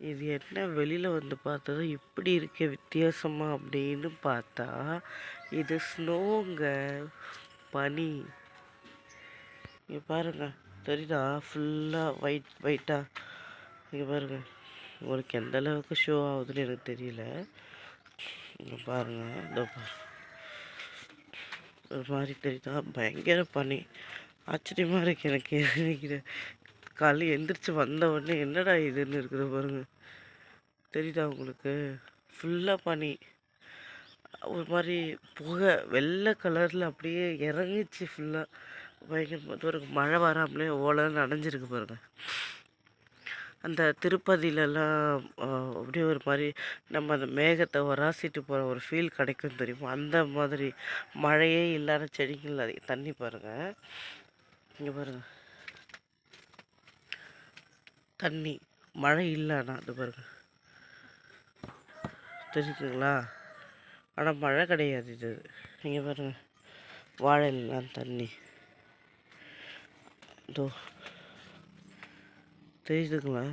இது என்ன வெளியில் வந்து பார்த்தது இப்படி இருக்க வித்தியாசமாக அப்படின்னு பார்த்தா இது ஸ்னோங்க பனி. இங்கே பாருங்க தெரியுதா? ஃபுல்லாக ஒயிட் ஒயிட்டாக இங்கே பாருங்க உங்களுக்கு எந்த அளவுக்கு ஷோ ஆகுதுன்னு எனக்கு தெரியல. இங்கே பாருங்கள் இதோ ஒரு மாதிரி தெரியுதா? பயங்கர பனி. ஆச்சரியமாக இருக்குது எனக்கு எனக்கு. காலையில் எழுந்திரிச்சு வந்த உடனே என்னடா இதுன்னு இருக்குது பாருங்க. தெரியுதா உங்களுக்கு? ஃபுல்லாக பனி. ஒரு மாதிரி புகை வெள்ளை கலரில் அப்படியே இறங்குச்சு ஃபுல்லாக பயங்கரமாக ஒரு மழை வராமலே ஓலைன்னு நனைஞ்சிருக்கு பாருங்க. அந்த திருப்பதியிலலாம் அப்படியே ஒரு மாதிரி நம்ம அந்த மேகத்தை ஒராசிட்டு போகிற ஒரு ஃபீல் கிடைக்கும் தெரியுமா? அந்த மாதிரி மழையே இல்லாத செடிகள் அதிக தண்ணி பாருங்கள் இங்கே பாருங்கள் தண்ணி. மழை இல்லைண்ணா அது பாருங்கள் தெரியுதுங்களா ஆனால் மழை கிடையாது இது. இங்கே பாருங்கள் வாழை தண்ணி. இதோ. தெரியுதுங்களா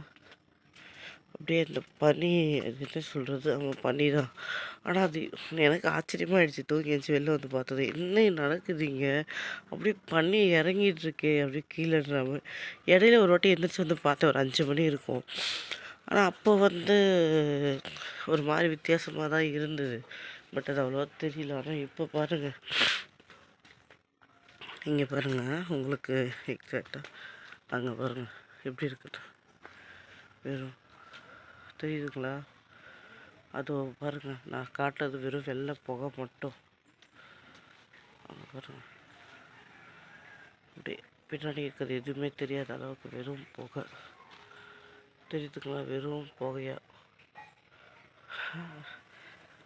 அப்படியே இந்த பனி என்ன சொல்கிறது அவங்க பனி தான் ஆனால் அது எனக்கு ஆச்சரியமாயிடுச்சு. தூக்கி எழுச்சி வெளில வந்து பார்த்தது என்ன நடக்குதுங்க? அப்படியே பண்ணி இறங்கிட்டு இருக்கே அப்படியே கீழேன்ற இடையில ஒரு வாட்டி எந்திரிச்சு வந்து பார்த்தேன் ஒரு அஞ்சு மணி இருக்கும். ஆனால் அப்போ வந்து ஒரு மாதிரி வித்தியாசமாக தான் இருந்தது. பட் அது அவ்வளோவா தெரியல. ஆனால் இப்போ பாருங்கள் இங்கே பாருங்கள் உங்களுக்கு எக்ஸாக்டாக அங்கே பாருங்கள் எப்படி இருக்குது வெறும். தெரியுதுங்களா? அது பாருங்கள் நான் காட்டுறது வெறும் வெள்ளை புகை மட்டும். அங்கே பாருங்கள் அப்படியே பின்னாடி இருக்கிறது எதுவுமே தெரியாத அளவுக்கு வெறும் புகை. தெரியுதுங்களா? வெறும் புகையா?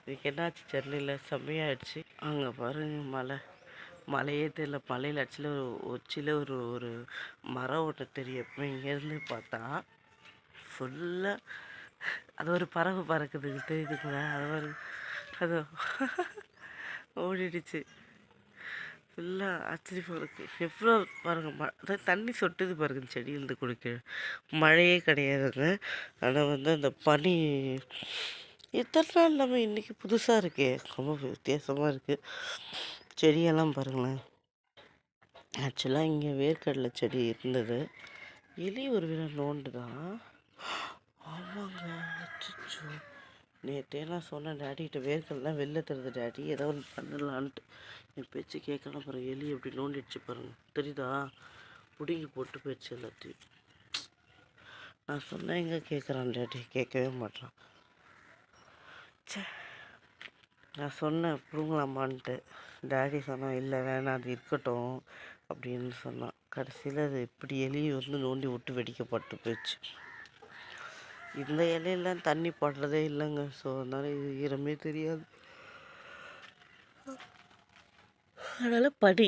இதுக்கு என்னாச்சு சென்னையில் செம்மையாகிடுச்சு அங்கே பாருங்க மலை. மலையே தெரியல. மலையில் ஆக்சுவலி ஒரு உச்சியில் ஒரு ஒரு மரம் ஒன்று தெரியும். இங்கேருந்து பார்த்தா ஃபுல்லாக அது ஒரு பறவை பறக்குது தெரியுதுங்களா? அது ஒரு அது ஓடிடுச்சு. ஃபுல்லாக ஆச்சரியமாக இருக்குது எவ்வளோ பாருங்கள் ம அதாவது தண்ணி சொட்டுது பாருங்கள் செடியிலேருந்து குடிக்க. மழையே கிடையாதுங்க. ஆனால் வந்து அந்த பனி எத்தனை நாள் இல்லாமல் இன்றைக்கி புதுசாக இருக்கே ரொம்ப வித்தியாசமாக இருக்குது செடியெல்லாம் பாருங்களேன். ஆக்சுவலாக இங்கே வேர்க்கடலை செடி இருந்தது. எலி ஒரு வீர நோண்டு தான் ஆமாங்க. அச்சோ நேற்றேலாம் சொன்னேன் டேடிகிட்ட வேர்க்கெல்லாம் வெளில தருது டேடி. ஏதோ ஒன்று பண்ணலான்ட்டு. என் பேச்சு கேட்கலாம் பாருங்க எலி எப்படி நோண்டிடுச்சு பாருங்க. தெரியுதா? பிடுங்கி போட்டு போயிடுச்சு எல்லாத்தையும். நான் சொன்னேன் எங்கே கேட்குறான் டேடி? கேட்கவே மாட்டான் ச்சே. நான் சொன்னேன் பிடுங்கலாமான்ட்டு. டேடி சொன்னான் இல்லை வேணாம் அது இருக்கட்டும் அப்படின்னு சொன்னான். கடைசியில் அது இப்படி எலி வந்து நோண்டி விட்டு வெடிக்கப்பட்டு போயிடுச்சு. இந்த இலையெல்லாம் தண்ணி படுறதே இல்லைங்க. ஸோ அதனால் இது ஈரமே தெரியாது. அதனால் பனி.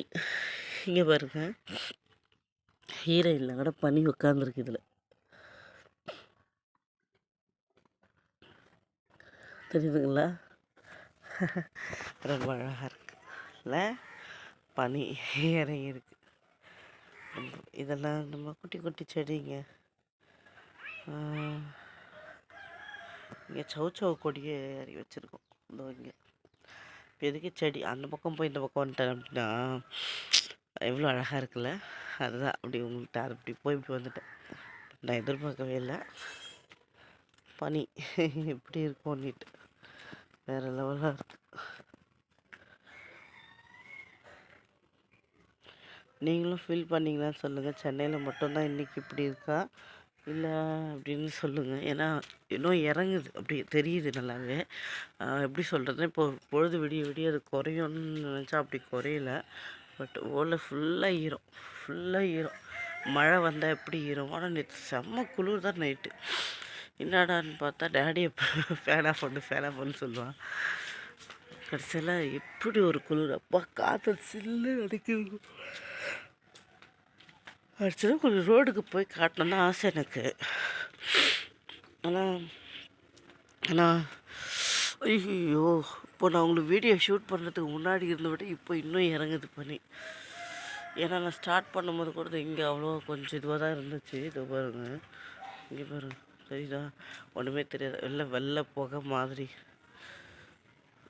இங்கே பாருங்க. ஈரம் இல்லை. கூட பனி உட்காந்துருக்கு இதில். தெரியுதுங்களா? ரொம்ப அழகாக இருக்கு இல்லை பனி இறங்கி இருக்குது இதெல்லாம் நம்ம குட்டி குட்டி செடிங்க. இங்கே சௌச்சௌ கொடியை ஏறி வச்சுருக்கோம். இந்த இங்கே. இப்போ எதுக்கு செடி? அந்த பக்கம் போய் இந்த பக்கம் வந்துட்டேன் அப்படின்னா எவ்வளோ அழகாக இருக்குல்ல? அதுதான் அப்படி உங்கள்கிட்ட அது அப்படி போய் இப்படி வந்துட்டேன். நான் எதிர்பார்க்கவே இல்லை. பனி. எப்படி இருக்கும்னுட்டு வேறு லெவலாக இருக்கு. நீங்களும் ஃபீல் பண்ணீங்களான்னு சொல்லுங்கள் சென்னையில் மட்டும்தான் இன்றைக்கி இப்படி இருக்கா? இல்லை அப்படின்னு சொல்லுங்கள் ஏன்னா இன்னும் இறங்குது. அப்படி தெரியுது நல்லாவே. எப்படி சொல்கிறது இப்போ பொழுது விடிய விடிய அது குறையும்னு நினச்சா அப்படி குறையல. பட் ஓலை ஃபுல்லாக ஈரம். ஃபுல்லாக ஈரம். மழை வந்தால் எப்படி ஈரம்? ஆனால் நேற்று செம்ம குளிர் தான் நைட்டு. என்னடான்னு பார்த்தா டேடியை ஃபேனாக பண்ணு ஃபேனாக பண்ணு சொல்லுவான். கடைசியில் எப்படி ஒரு குளிர்? அப்பா காற்று சில்லு அடிக்குது. ஆக்சுவலாக கொஞ்சம் ரோடுக்கு போய் காட்டணும்னு ஆசை எனக்கு. ஆனால் ஆனால் ஐயோ இப்போ நான் உங்களுக்கு வீடியோ ஷூட் பண்ணுறதுக்கு முன்னாடி இருந்த விட இப்போ இன்னும் இறங்குது பண்ணி ஏன்னா நான் ஸ்டார்ட் பண்ணும்போது கூட இங்கே அவ்வளோ கொஞ்சம் இதுவாக தான் இருந்துச்சு. இது பாருங்க. இங்கே பாருங்க. சரிதா? ஒன்றுமே தெரியாது. வெள்ளை வெள்ளை புகை மாதிரி.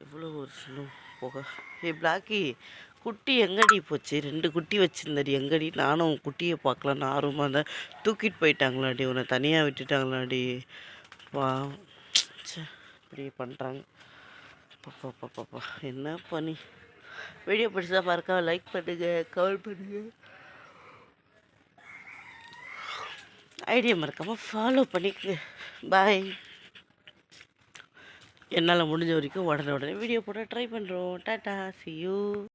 எவ்வளோ ஒரு ஸ்னோ போக. ஏ பிளாக்கி குட்டி எங்கடி போச்சு? ரெண்டு குட்டி வச்சுருந்தாடி எங்கடி? நானும் குட்டியை பார்க்கலான்னு ஆர்வமாக இருந்தேன். தூக்கிட்டு போயிட்டாங்களாடி உன்னை தனியாக விட்டுட்டாங்களாடி. வா. இப்படி பண்ணுறாங்க பாப்பா பாப்பாப்பா என்ன பண்ணி வீடியோ பிடிச்சா பாருக்கா லைக் பண்ணுங்கள் கமெண்ட் பண்ணுங்கள் ஐடியா மறக்காமல் ஃபாலோ பண்ணிக்கங்க. பாய் என்னால் முடிஞ்ச வரைக்கும் உடனே உடனே வீடியோ போட ட்ரை பண்ணுறோம் டாட்டா see